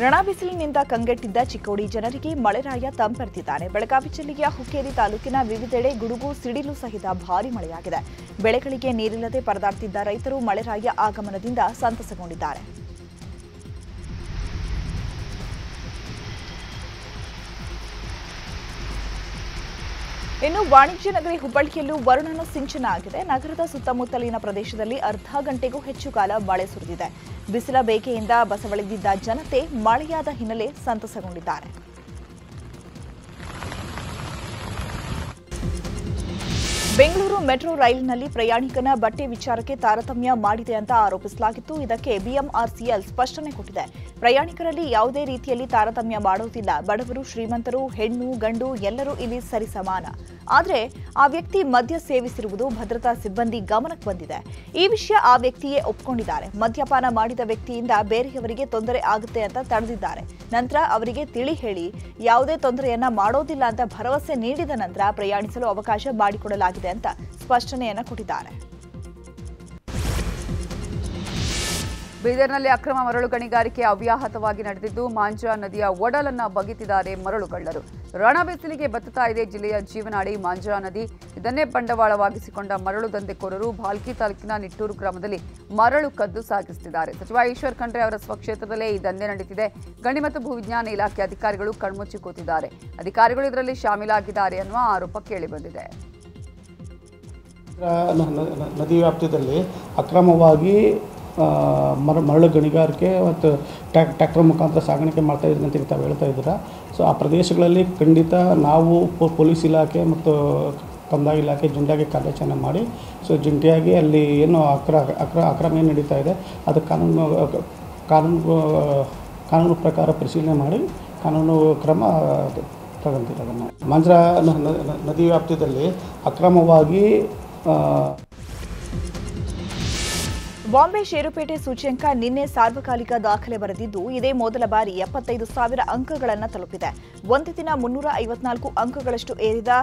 ರಣ ಬಿಸಿಲಿನಿಂದ ಕಂಗೆಟ್ಟಿದ್ದ ಚಿಕ್ಕೋಡಿ ಜನರಿಗೆ ಮಳೆರಾಯ ತಂಪೆರೆದಿದ್ದಾನೆ ಬೆಳಗಾವಿ ಜಿಲ್ಲೆಯ ಹುಕ್ಕೇರಿ ತಾಲೂಕಿನ ವಿವಿಧೆಡೆ ಗುಡುಗು, ಸಿಡಿಲು ಸಹಿತ ಭಾರಿ ಮಳೆಯಾಗಿದೆ. ಬೆಳೆಗಳಿಗೆ ನೀರಿಲ್ಲದೆ ಪರದಾಡ್ತಿದ್ದ ರೈತರು ಮಳೆರಾಯ ಆಗಮನದಿಂದ ಸಂತಸಗೊಂಡಿದ್ದಾರೆ. ಇನ್ನು ವಾಣಿಜ್ಯ ನಗರಿ ಹುಬ್ಬಳ್ಳಿಯಲ್ಲೂ ವರುಣನ ಸಿಂಚನ ಆಗಿದೆ. ನಗರದ ಸುತ್ತಮುತ್ತಲಿನ ಪ್ರದೇಶದಲ್ಲಿ ಅರ್ಧ ಗಂಟೆಗೂ ಹೆಚ್ಚು ಕಾಲ ಮಳೆ ಸುರಿದಿದೆ. ಬಿಸಿಲ ಬೇಕೆಯಿಂದ ಬಸವಳಿದಿದ್ದ ಜನತೆ ಮಳೆಯಾದ ಹಿನ್ನೆಲೆ ಸಂತಸಗೊಂಡಿದ್ದಾರೆ. ಬೆಂಗಳೂರು ಮೆಟ್ರೋ ರೈಲಿನಲ್ಲಿ ಪ್ರಯಾಣಿಕನ ಬಟ್ಟೆ ವಿಚಾರಕ್ಕೆ ತಾರತಮ್ಯ ಮಾಡಿದೆ ಅಂತ ಆರೋಪಿಸಲಾಗಿತ್ತು. ಇದಕ್ಕೆ ಬಿಎಂಆರ್ಸಿಎಲ್ ಸ್ಪಷ್ಟನೆ ಕೊಟ್ಟಿದೆ. ಪ್ರಯಾಣಿಕರಲ್ಲಿ ಯಾವುದೇ ರೀತಿಯಲ್ಲಿ ತಾರತಮ್ಯ ಮಾಡೋದಿಲ್ಲ. ಬಡವರು, ಶ್ರೀಮಂತರು, ಹೆಣ್ಣು, ಗಂಡು ಎಲ್ಲರೂ ಇಲ್ಲಿ ಸರಿಸಮಾನ. ಆದರೆ ಆ ವ್ಯಕ್ತಿ ಮದ್ಯ ಸೇವಿಸಿರುವುದು ಭದ್ರತಾ ಸಿಬ್ಬಂದಿ ಗಮನಕ್ಕೆ ಬಂದಿದೆ. ಈ ವಿಷಯ ಆ ವ್ಯಕ್ತಿಯೇ ಒಪ್ಕೊಂಡಿದ್ದಾರೆ. ಮದ್ಯಪಾನ ಮಾಡಿದ ವ್ಯಕ್ತಿಯಿಂದ ಬೇರೆಯವರಿಗೆ ತೊಂದರೆ ಆಗುತ್ತೆ ಅಂತ ತಡೆದಿದ್ದಾರೆ. ನಂತರ ಅವರಿಗೆ ತಿಳಿ ಹೇಳಿ, ಯಾವುದೇ ತೊಂದರೆಯನ್ನ ಮಾಡೋದಿಲ್ಲ ಅಂತ ಭರವಸೆ ನೀಡಿದ ನಂತರ ಪ್ರಯಾಣಿಸಲು ಅವಕಾಶ ಮಾಡಿಕೊಡಲಾಗಿದೆ. ಅಂತ ಸ್ಪಷ್ಟನೆಯನ್ನ ಕೊಟ್ಟಿದ್ದಾರೆ. ಬೀದರ್ನಲ್ಲಿ ಅಕ್ರಮ ಮರಳು ಗಣಿಗಾರಿಕೆ ಅವ್ಯಾಹತವಾಗಿ ನಡೆದಿದ್ದು ಮಾಂಜಾ ನದಿಯ ಒಡಲನ್ನ ಬಗೆತಿದ್ದಾರೆ ಮರಳುಗಳ್ಳರು. ರಣ ಬಿಸಿಲಿಗೆ ಬತ್ತುತ್ತಾ ಇದೆ ಜಿಲ್ಲೆಯ ಜೀವನಾಡಿ ಮಾಂಜಾ ನದಿ. ಇದನ್ನೇ ಬಂಡವಾಳವಾಗಿಸಿಕೊಂಡ ಮರಳು ದಂಧೆಕೋರರು ಭಾಲ್ಕಿ ತಾಲೂಕಿನ ನಿಟ್ಟೂರು ಗ್ರಾಮದಲ್ಲಿ ಮರಳು ಕದ್ದು ಸಾಗಿಸುತ್ತಿದ್ದಾರೆ. ಸಚಿವ ಈಶ್ವರ್ ಖಂಡ್ರೆ ಅವರ ಸ್ವಕ್ಷೇತ್ರದಲ್ಲೇ ಈ ದಂಧೆ ನಡೆಯುತ್ತಿದೆ ಗಣಿ ಮತ್ತು ಭೂವಿಜ್ಞಾನ ಇಲಾಖೆ ಅಧಿಕಾರಿಗಳು ಕಣ್ಮುಚ್ಚಿ ಕೂತಿದ್ದಾರೆ ಅಧಿಕಾರಿಗಳು ಇದರಲ್ಲಿ ಶಾಮೀಲಾಗಿದ್ದಾರೆ ಅನ್ನುವ ಆರೋಪ ಕೇಳಿಬಂದಿದೆ ನದಿ ವ್ಯಾಪ್ತಿಯಲ್ಲಿ ಅಕ್ರಮವಾಗಿ ಮರ, ಮರಳು ಗಣಿಗಾರಿಕೆ ಮತ್ತು ಟ್ಯಾಕ್, ಟ್ಯಾಕ್ಟರ್ ಮುಖಾಂತರ ಸಾಗಾಣಿಕೆ ಮಾಡ್ತಾ ಇದ್ದೀನಿ ಅಂತ ತಾವು ಹೇಳ್ತಾ ಇದ್ದೀರಾ. ಸೊ ಆ ಪ್ರದೇಶಗಳಲ್ಲಿ ಖಂಡಿತ ನಾವು ಪೊಲೀಸ್ ಇಲಾಖೆ ಮತ್ತು ಕಂದಾಯ ಇಲಾಖೆ ಜಂಟಿಯಾಗಿ ಕಾರ್ಯಾಚರಣೆ ಮಾಡಿ, ಸೊ, ಜಂಟಿಯಾಗಿ ಅಲ್ಲಿ ಏನು ಅಕ್ರ ಅಕ್ರ, ಅಕ್ರಮ ಏನು ನಡೀತಾ ಇದೆ, ಅದು ಕಾನೂನು ಕಾನೂನು ಕಾನೂನು ಪ್ರಕಾರ ಪರಿಶೀಲನೆ ಮಾಡಿ, ಕಾನೂನು ಕ್ರಮ ತಗೊಂತೀರ ಅದನ್ನು. ನದಿ ವ್ಯಾಪ್ತಿಯಲ್ಲಿ ಅಕ್ರಮವಾಗಿ ಬಾಂಬೆ ಷೇರುಪೇಟೆ ಸೂಚ್ಯಂಕ ನಿನ್ನೆ ಸಾರ್ವಕಾಲಿಕ ದಾಖಲೆ ಬರೆದಿದ್ದು, ಇದೇ ಮೊದಲ ಬಾರಿ ಎಪ್ಪತ್ತೈದು ಸಾವಿರ ಅಂಕಗಳನ್ನು ತಲುಪಿದೆ. ಒಂದು ದಿನ ಮುನ್ನೂರ ಐವತ್ನಾಲ್ಕು ಅಂಕಗಳಷ್ಟು ಏರಿದ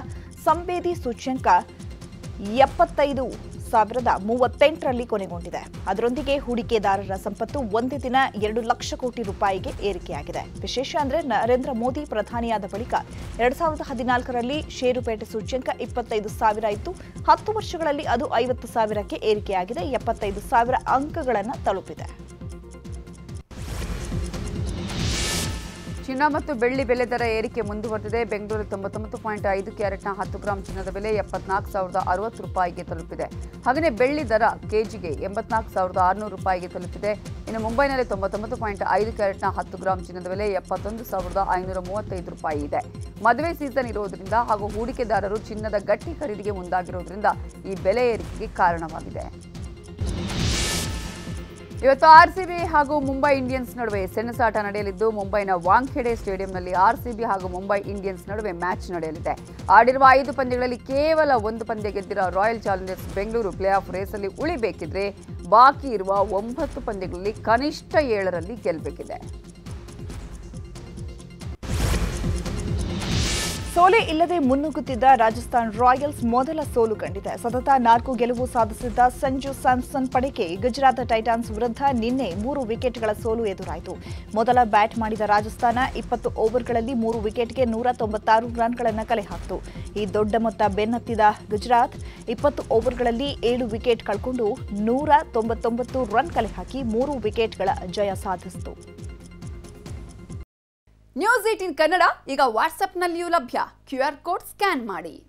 ಸಂವೇದಿ ಸೂಚ್ಯಂಕ ಎಪ್ಪತ್ತೈದು ಸಾವಿರದ ಮೂವತ್ತೆಂಟರಲ್ಲಿ ಕೊನೆಗೊಂಡಿದೆ. ಅದರೊಂದಿಗೆ ಹೂಡಿಕೆದಾರರ ಸಂಪತ್ತು ಒಂದೇ ದಿನ ಎರಡು ಲಕ್ಷ ಕೋಟಿ ರೂಪಾಯಿಗೆ ಏರಿಕೆಯಾಗಿದೆ. ವಿಶೇಷ ಅಂದರೆ ನರೇಂದ್ರ ಮೋದಿ ಪ್ರಧಾನಿಯಾದ ಬಳಿಕ ಎರಡ್ ಸಾವಿರದ ಹದಿನಾಲ್ಕರಲ್ಲಿ ಷೇರುಪೇಟೆ ಸೂಚ್ಯಂಕ ಇಪ್ಪತ್ತೈದು ಸಾವಿರ ಇತ್ತು. ಹತ್ತು ವರ್ಷಗಳಲ್ಲಿ ಅದು ಐವತ್ತು ಸಾವಿರಕ್ಕೆ ಏರಿಕೆಯಾಗಿದೆ. ಎಪ್ಪತ್ತೈದು ಸಾವಿರ ಅಂಕಗಳನ್ನು ತಲುಪಿದೆ. ಚಿನ್ನ ಮತ್ತು ಬೆಳ್ಳಿ ಬೆಲೆ ದರ ಏರಿಕೆ ಮುಂದುವರೆದಿದೆ. ಬೆಂಗಳೂರು ತೊಂಬತ್ತೊಂಬತ್ತು ಪಾಯಿಂಟ್ ಐದು ಕ್ಯಾರೆಟ್ನ ಹತ್ತು ಗ್ರಾಂ ಚಿನ್ನದ ಬೆಲೆ ಎಪ್ಪತ್ನಾಲ್ಕು ಸಾವಿರದ ಅರವತ್ತು ರೂಪಾಯಿಗೆ ತಲುಪಿದೆ. ಹಾಗೆಯೇ ಬೆಳ್ಳಿ ದರ ಕೆಜಿಗೆ ಎಂಬತ್ನಾಲ್ಕು ಸಾವಿರದ ಆರುನೂರು ರೂಪಾಯಿಗೆ ತಲುಪಿದೆ. ಇನ್ನು ಮುಂಬೈನಲ್ಲಿ ತೊಂಬತ್ತೊಂಬತ್ತು ಪಾಯಿಂಟ್ ಐದು ಕ್ಯಾರೆಟ್ನ ಹತ್ತು ಗ್ರಾಂ ಚಿನ್ನದ ಬೆಲೆ ಎಪ್ಪತ್ತೊಂದು ಸಾವಿರದ ಐನೂರ ಮೂವತ್ತೈದು ರೂಪಾಯಿ ಇದೆ. ಮದುವೆ ಸೀಸನ್ ಇರೋದ್ರಿಂದ ಹಾಗೂ ಹೂಡಿಕೆದಾರರು ಚಿನ್ನದ ಗಟ್ಟಿ ಖರೀದಿಗೆ ಮುಂದಾಗಿರೋದ್ರಿಂದ ಈ ಬೆಲೆ ಏರಿಕೆಗೆ ಕಾರಣವಾಗಿದೆ. ಇವತ್ತು ಆರ್ಸಿಬಿ ಹಾಗೂ ಮುಂಬೈ ಇಂಡಿಯನ್ಸ್ ನಡುವೆ ಸೆಣಸಾಟ ನಡೆಯಲಿದ್ದು, ಮುಂಬೈನ ವಾಂಖೆಡೆ ಸ್ಟೇಡಿಯಂನಲ್ಲಿ ಆರ್ಸಿಬಿ ಹಾಗೂ ಮುಂಬೈ ಇಂಡಿಯನ್ಸ್ ನಡುವೆ ಮ್ಯಾಚ್ ನಡೆಯಲಿದೆ. ಆಡಿರುವ ಐದು ಪಂದ್ಯಗಳಲ್ಲಿ ಕೇವಲ ಒಂದು ಪಂದ್ಯ ಗೆದ್ದಿರೋ Royal Challengers Bengaluru play of ರೇಸಲ್ಲಿ ಉಳಿಬೇಕಿದ್ರೆ, ಬಾಕಿ ಇರುವ ಒಂಬತ್ತು ಪಂದ್ಯಗಳಲ್ಲಿ ಕನಿಷ್ಠ ಏಳರಲ್ಲಿ ಗೆಲ್ಲಬೇಕಿದೆ ಸೋಲೆ ಇಲ್ಲದೆ ಮುನ್ನುಗ್ಗುತ್ತಿದ್ದ ರಾಜಸ್ಥಾನ್ ರಾಯಲ್ಸ್ ಮೊದಲ ಸೋಲು ಕಂಡಿದೆ. ಸತತ ನಾಲ್ಕು ಗೆಲುವು ಸಾಧಿಸಿದ್ದ ಸಂಜು ಸ್ಯಾಮ್ಸನ್ ಪಡೆಗೆ ಗುಜರಾತ್ ಟೈಟಾನ್ಸ್ ವಿರುದ್ಧ ನಿನ್ನೆ ಮೂರು ವಿಕೆಟ್ಗಳ ಸೋಲು ಎದುರಾಯಿತು. ಮೊದಲ ಬ್ಯಾಟ್ ಮಾಡಿದ ರಾಜಸ್ಥಾನ ಇಪ್ಪತ್ತು ಓವರ್ಗಳಲ್ಲಿ ಮೂರು ವಿಕೆಟ್ಗೆ ನೂರ ತೊಂಬತ್ತಾರು ರನ್ಗಳನ್ನು ಕಲೆ ಹಾಕಿತು. ಈ ದೊಡ್ಡ ಮೊತ್ತ ಬೆನ್ನತ್ತಿದ ಗುಜರಾತ್ ಇಪ್ಪತ್ತು ಓವರ್ಗಳಲ್ಲಿ ಏಳು ವಿಕೆಟ್ ಕಳ್ಕೊಂಡು ನೂರ ತೊಂಬತ್ತೊಂಬತ್ತು ರನ್ ಕಲೆ ಹಾಕಿ ಮೂರು ವಿಕೆಟ್ಗಳ ಜಯ ಸಾಧಿಸಿತು. ನ್ಯೂಸ್ ಏಟಿನ್ ಕನ್ನಡ ಈಗ ವಾಟ್ಸ್ಆಪ್ನಲ್ಲಿಯೂ ಲಭ್ಯ. ಕ್ಯೂ ಕೋಡ್ ಸ್ಕ್ಯಾನ್ ಮಾಡಿ.